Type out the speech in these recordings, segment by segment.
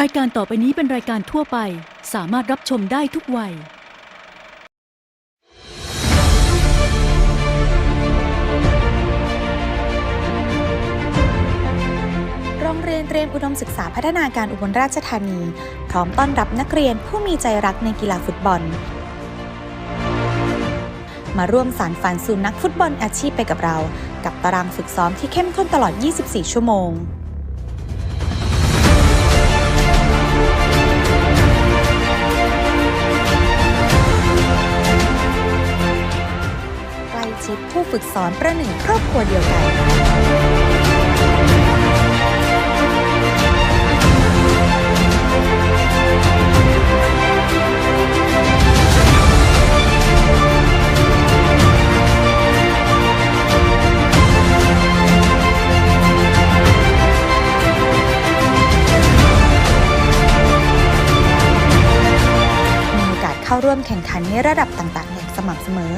รายการต่อไปนี้เป็นรายการทั่วไป สามารถรับชมได้ทุกวัย โรงเรียนเตรียมอุดมศึกษาพัฒนาการอุบลราชธานี พร้อมต้อนรับนักเรียนผู้มีใจรักในกีฬาฟุตบอล มาร่วมสารฝันสู่นักฟุตบอลอาชีพไปกับเรา กับตารางฝึกซ้อมที่เข้มข้นตลอด 24 ชั่วโมง ฝึกสอนประหนึ่งครอบครัวเดียวกันมีโอกาสเข้าร่วมแข่งขันในระดับต่าง ๆ อย่างสม่ำเสมอ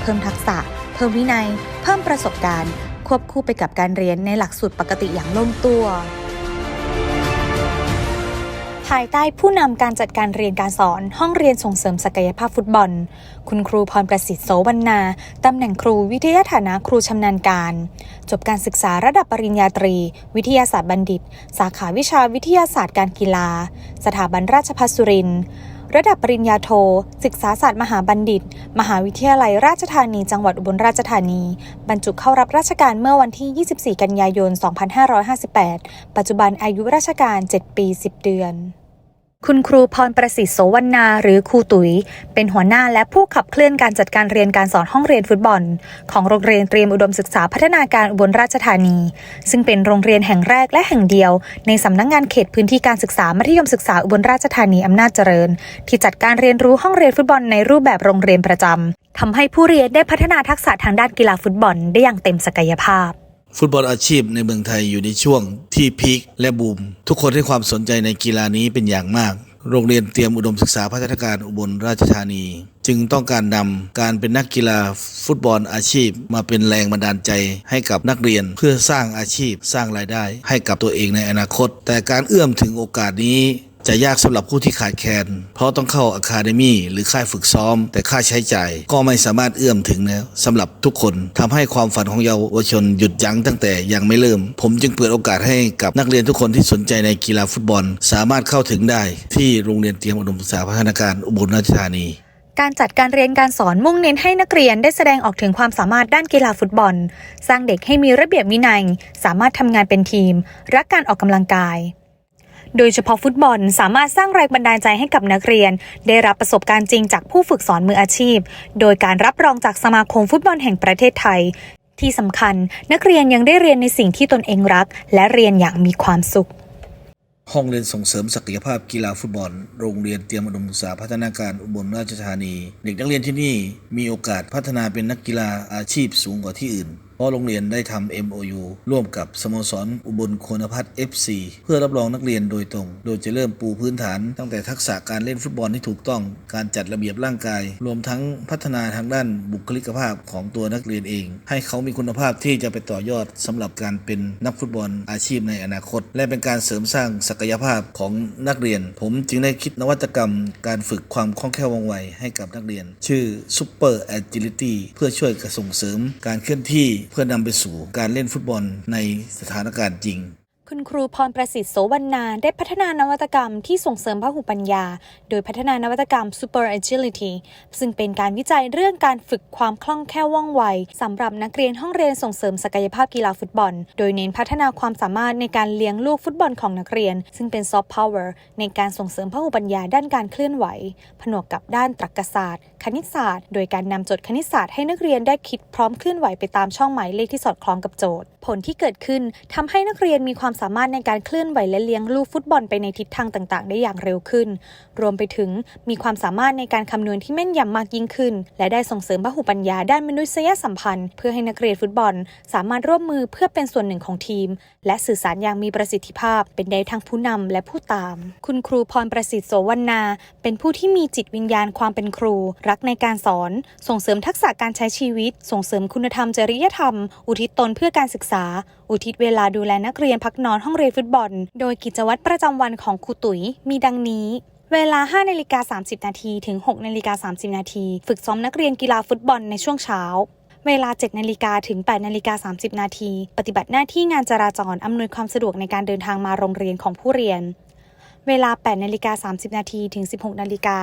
เพิ่มทักษะ เพิ่มวินัย เพิ่มประสบการณ์ ควบคู่ไปกับการเรียนในหลักสูตรปกติอย่างลงตัว ภายใต้ผู้นำการจัดการเรียนการสอนห้องเรียนส่งเสริมศักยภาพฟุตบอล คุณครูพรประสิทธิ์โสวรรณาตำแหน่งครูวิทยาฐานะครูชำนาญการ จบการศึกษาระดับปริญญาตรี วิทยาศาสตร์บัณฑิต สาขาวิชาวิทยาศาสตร์การกีฬา สถาบันราชภัฏสุรินทร์ ระดับปริญญาโท ศึกษาศาสตร์มหาบัณฑิต มหาวิทยาลัยราชธานี จังหวัดอุบลราชธานี บรรจุเข้ารับราชการเมื่อวันที่ 24 กันยายน 2558 ปัจจุบันอายุราชการ 7 ปี 10 เดือน คุณครูพรประสิทธิ์โสวรรณาหรือครูตุยเป็นหัวหน้าและผู้ขับเคลื่อนการจัดการเรียนการสอนห้องเรียนฟุตบอล ของโรงเรียนเตรียมอุดมศึกษาพัฒนาการอุบลราชธานี ซึ่งเป็นโรงเรียนแห่งแรกและแห่งเดียว ในสำนักงงานเขตพื้นที่การศึกษามัธยมศึกษาอุบลราชธานีอำนาจเจริญ ที่จัดการเรียนรู้ห้องเรียนฟุตบอลในรูปแบบโรงเรียนประจำทำให้ผู้เรียนได้พัฒนาทักษะทางด้านกีฬาฟุตบอลได้อย่างเต็มศักยภาพ ฟุตบอลอาชีพในเมืองไทยอยู่ในช่วงที่พีคและบูม ทุกคนให้ความสนใจในกีฬานี้เป็นอย่างมาก โรงเรียนเตรียมอุดมศึกษาพัฒนาการอุบลราชธานี จึงต้องการนำการเป็นนักกีฬาฟุตบอลอาชีพ มาเป็นแรงบันดาลใจให้กับนักเรียนเพื่อสร้างอาชีพสร้างรายได้ ให้กับตัวเองในอนาคต แต่การเอื้อมถึงโอกาสนี้ จะยากสำหรับผู้ที่ขาดแคลนเพราะต้องเข้าอะคาเดมี่หรือค่ายฝึกซ้อม แต่ค่าใช้จ่ายก็ไม่สามารถเอื้อมถึงแล้วสำหรับทุกคนทำให้ความฝันของเยาวชนหยุดยั้งตั้งแต่ยังไม่เริ่ม ผมจึงเปิดโอกาสให้กับนักเรียนทุกคนที่สนใจในกีฬาฟุตบอล สามารถเข้าถึงได้ ที่โรงเรียนเตรียมอุดมศึกษาพัฒนาการอุบลราชธานีการจัดการเรียนการสอนมุ่งเน้นให้นักเรียนได้แสดงออกถึงความสามารถด้านกีฬาฟุตบอล สร้างเด็กให้มีระเบียบวินัย สามารถทำงานเป็นทีม รักการออกกำลังกาย โดยเฉพาะฟุตบอลสามารถสร้างแรงบันดาลใจให้กับนักเรียน ได้รับประสบการณ์จริงจากผู้ฝึกสอนมืออาชีพ โดยการรับรองจากสมาคมฟุตบอลแห่งประเทศไทย ที่สำคัญนักเรียนยังได้เรียนในสิ่งที่ตนเองรัก และเรียนอย่างมีความสุข ห้องเรียนส่งเสริมศักยภาพกีฬาฟุตบอล โรงเรียนเตรียมอุดมศึกษาพัฒนาการอุบลราชธานี เด็กนักเรียนที่นี่มีโอกาสพัฒนาเป็นนักกีฬาอาชีพสูงกว่าที่อื่น เพราะโรงเรียนได้ทำ MOU ร่วมกับสโมสรอุบลโคนพัฒน์ FC เพื่อรับรองนักเรียนโดยตรง โดยจะเริ่มปูพื้นฐาน ตั้งแต่ทักษะการเล่นฟุตบอลที่ถูกต้อง การจัดระเบียบร่างกาย รวมทั้งพัฒนาทางด้านบุคลิกภาพของตัวนักเรียนเอง ให้เขามีคุณภาพที่จะไปต่อยอดสำหรับการเป็นนักฟุตบอลอาชีพในอนาคต และเป็นการเสริมสร้างศักยภาพของนักเรียน ผมจึงได้คิดนวัตกรรม การฝึกความคล่องแคล่วว่องไวให้กับนักเรียน ชื่อ Super Agility เพื่อช่วยกระส่งเสริมการเคลื่อนที่เพื่อนำไปสู่การเล่นฟุตบอลในสถานการณ์จริง คุณครูพรประสิทธิ์โสวรรณาได้พัฒนานวัตกรรมที่ส่งเสริมพหุปัญญา โดยพัฒนานวัตกรรม Super Agility ซึ่งเป็นการวิจัยเรื่องการฝึกความคล่องแคล่วว่องไวสำหรับนักเรียนห้องเรียนส่งเสริมศักยภาพกีฬาฟุตบอล โดยเน้นพัฒนาความสามารถในการเลี้ยงลูกฟุตบอลของนักเรียน ซึ่งเป็น Soft Power ในการส่งเสริมพหุปัญญาด้านการเคลื่อนไหว ผนวกกับด้านตรรกศาสตร์ คณิตศาสตร์ โดยการนำโจทย์คณิตศาสตร์ให้นักเรียนได้คิดพร้อมเคลื่อนไหวไปตามช่องหมายเลขที่สอดคล้องกับโจทย์ ผลที่เกิดขึ้นทำให้นักเรียนมีความสามารถในการเคลื่อนไหวและเลี้ยงลูกฟุตบอลไปในทิศทางต่างๆ ได้อย่างเร็วขึ้น รวมไปถึงมีความสามารถในการคำนวณที่แม่นยำมากยิ่งขึ้น และได้ส่งเสริมพหุปัญญาด้านมนุษยสัมพันธ์ เพื่อให้นักเรียนฟุตบอล สามารถร่วมมือเพื่อเป็นส่วนหนึ่งของทีม และสื่อสารอย่างมีประสิทธิภาพ เป็นได้ทั้งผู้นำและผู้ตาม คุณครูพรประสิทธิ์โสวรรณา เป็นผู้ที่มีจิตวิญญาณความเป็นครู รักในการสอน ส่งเสริมทักษะการใช้ชีวิต ส่งเสริมคุณธรรมจริยธรรม อุทิศตนเพื่อการศึกษาอุทิศเวลาดูแลนักเรียนพักนอนห้องเรียนฟุตบอล โดยกิจวัตรประจำวันของครูตุ๋ยมีดังนี้เวลา 5นาฬิกา30 นาทีถึง 6นาฬิกา30 นาทีฝึกซ้อมนักเรียนกีฬาฟุตบอลในช่วงเช้า เวลา 7นาฬิกาถึง8นาฬิกา30 นาที ปฏิบัติหน้าที่งานจราจร อำนวยความสะดวกในการเดินทางมาโรงเรียนของผู้เรียน เวลา 8 นาฬิกา 30 นาทีถึง 16 นาฬิกา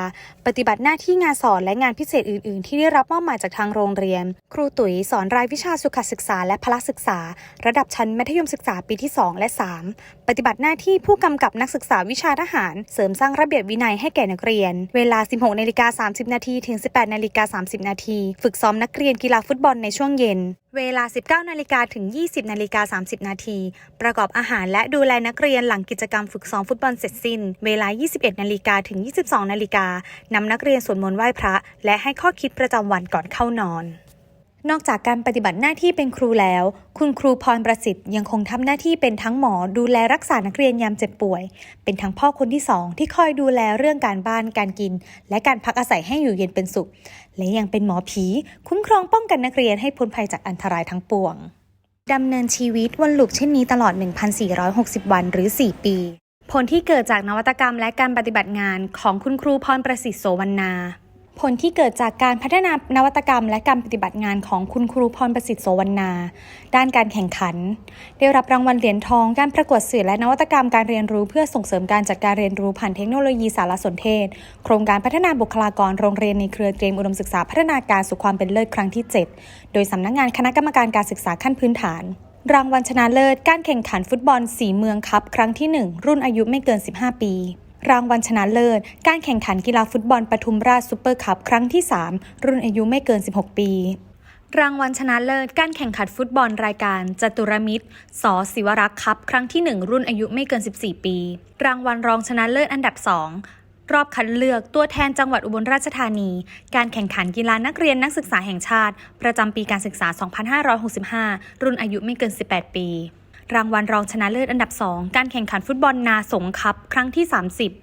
ปฏิบัติหน้าที่งานสอนและงานพิเศษอื่น ๆ ที่ได้รับมอบหมายจากทางโรงเรียน ครูตุ๋ยสอนรายวิชาสุขศึกษาและพละศึกษา ระดับชั้นมัธยมศึกษาปีที่ 2 และ 3 ปฏิบัติหน้าที่ผู้กำกับนักศึกษาวิชาทหาร เสริมสร้างระเบียบวินัยให้แก่นักเรียน เวลา 16 นาฬิกา 30 นาทีถึง 18 นาฬิกา 30 นาที ฝึกซ้อมนักเรียนกีฬาฟุตบอลในช่วงเย็นเวลา 19 นาฬิกาถึง 20 นาฬิกา 30 นาที ประกอบอาหารและดูแลนักเรียนหลังกิจกรรมฝึกซ้อมฟุตบอลเสร็จสิ้นเวลา 21 นาฬิกาถึง 22 นาฬิกานำนักเรียนสวดมนต์ไหว้พระ และให้ข้อคิดประจำวันก่อนเข้านอนนอกจากการปฏิบัติหน้าที่เป็นครูแล้ว คุณครูพรประสิทธิ์ยังคงทำหน้าที่เป็นทั้งหมอดูแลรักษานักเรียนยามเจ็บป่วย เป็นทั้งพ่อคนที่สองที่คอยดูแลเรื่องการบ้านการกิน และการพักอาศัยให้อยู่เย็นเป็นสุข และยังเป็นหมอผี คุ้มครองป้องกันนักเรียนให้พ้นภัยจากอันตรายทั้งปวงดำเนินชีวิตวนลูปเช่นนี้ตลอด 1,460 วันหรือ 4 ปี ผลที่เกิดจากนวัตกรรมและการปฏิบัติงานของคุณครูพรประสิทธิ์โสวรรณา ผลที่เกิดจากการพัฒนานวัตกรรม และการปฏิบัติงานของคุณครูพรประสิทธิ์โสวรรณา ด้านการแข่งขัน ได้รับรางวัลเหรียญทองการประกวดสื่อและนวัตกรรมการเรียนรู้เพื่อส่งเสริมการจัดการเรียนรู้ผ่านเทคโนโลยีสารสนเทศ โครงการพัฒนาบุคลากรโรงเรียนในเครือเตรียมอุดมศึกษาพัฒนาการสู่ความเป็นเลิศครั้งที่ 7 โดยสำนักงานคณะกรรมการการศึกษาขั้นพื้นฐาน รางวัลชนะเลิศการแข่งขันฟุตบอลสีเมืองคัพครั้งที่ 1 รุ่นอายุไม่เกิน 15 ปี รางวัลชนะเลิศการแข่งขันกีฬาฟุตบอลปทุมราชซูเปอร์คัพครั้งที่ 3 รุ่นอายุไม่เกิน 16 ปี รางวัลชนะเลิศการแข่งขันฟุตบอลรายการจตุรมิตรสศิวรักษ์คัพครั้งที่ 1 รุ่นอายุไม่เกิน 14 ปี รางวัลรองชนะเลิศอันดับ 2 รอบคัดเลือกตัวแทนจังหวัดอุบลราชธานี การแข่งขันกีฬานักเรียนนักศึกษาแห่งชาติ ประจำปีการศึกษา 2565 รุ่นอายุไม่เกิน 18 ปี รางวัลรองชนะเลิศอันดับ 2 การแข่งขันฟุตบอลนาสงคัพครั้งที่ 30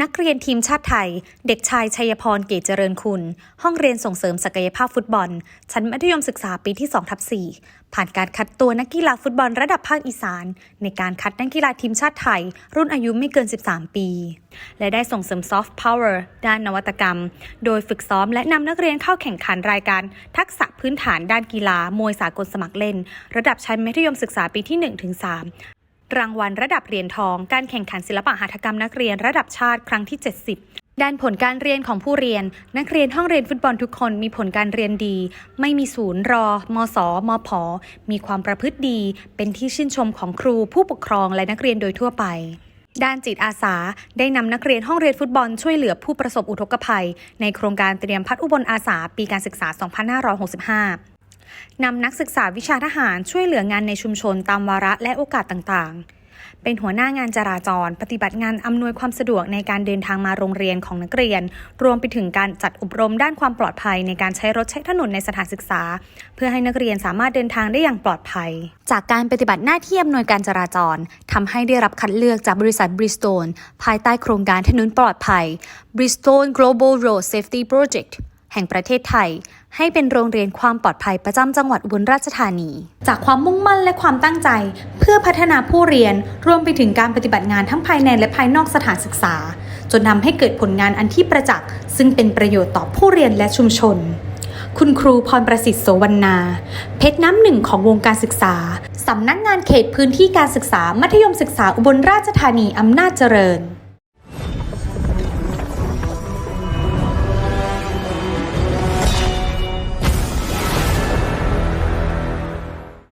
นักเรียนทีมชาติไทย เด็กชายชัยพรเกตเจริญคุณ ห้องเรียนส่งเสริมศักยภาพฟุตบอล ชั้นมัธยมศึกษาปีที่2ทับ4ผ่านการคัดตัวนักกีฬาฟุตบอลระดับภาคอีสาน ในการคัดนักกีฬาทีมชาติไทย รุ่นอายุไม่เกิน 13 ปี และได้ส่งเสริมซอฟต์พาวเวอร์ด้านนวัตกรรม โดยฝึกซ้อมและนำนักเรียนเข้าแข่งขันรายการ ทักษะพื้นฐานด้านกีฬามวยสากลสมัครเล่น ระดับชั้นมัธยมศึกษาปีที่1ถึง3 รางวัลระดับเหรียญทอง การแข่งขันศิลปะหัตถกรรมนักเรียนระดับชาติครั้งที่ 70ด้านผลการเรียนของผู้เรียน นักเรียนห้องเรียนฟุตบอลทุกคนมีผลการเรียนดี ไม่มีศูนย์รอ มสมผมีความประพฤติดี เป็นที่ชื่นชมของครูผู้ปกครองและนักเรียนโดยทั่วไป ด้านจิตอาสา ได้นำนักเรียนห้องเรียนฟุตบอลช่วยเหลือผู้ประสบอุทกภัย ในโครงการเตรียมพัฒอุบลอาสาปีการศึกษา 2565 นำนักศึกษาวิชาทหารช่วยเหลืองานในชุมชนตามวาระและโอกาสต่างๆ เป็นหัวหน้างานจราจร ปฏิบัติงานอำนวยความสะดวกในการเดินทางมาโรงเรียนของนักเรียน รวมไปถึงการจัดอบรมด้านความปลอดภัยในการใช้รถใช้ถนนในสถานศึกษา เพื่อให้นักเรียนสามารถเดินทางได้อย่างปลอดภัย จากการปฏิบัติหน้าที่อำนวยการจราจรทำให้ได้รับคัดเลือกจากบริษัทบริสโตนภายใต้โครงการถนนปลอดภัย Bristol Global Road Safety Project แห่งประเทศไทย ให้เป็นโรงเรียนความปลอดภัยประจำจังหวัดอุบลราชธานี จากความมุ่งมั่นและความตั้งใจ เพื่อพัฒนาผู้เรียนรวมไปถึงการปฏิบัติงานทั้งภายในและภายนอกสถานศึกษา จนทำให้เกิดผลงานอันที่ประจักษ์ซึ่งเป็นประโยชน์ต่อผู้เรียนและชุมชน คุณครูพรประสิทธิ์โสวรรณา เพชรน้ำหนึ่งของวงการศึกษาสำนักงานเขตพื้นที่การศึกษา มัธยมศึกษาอุบลราชธานีอำนาจเจริญ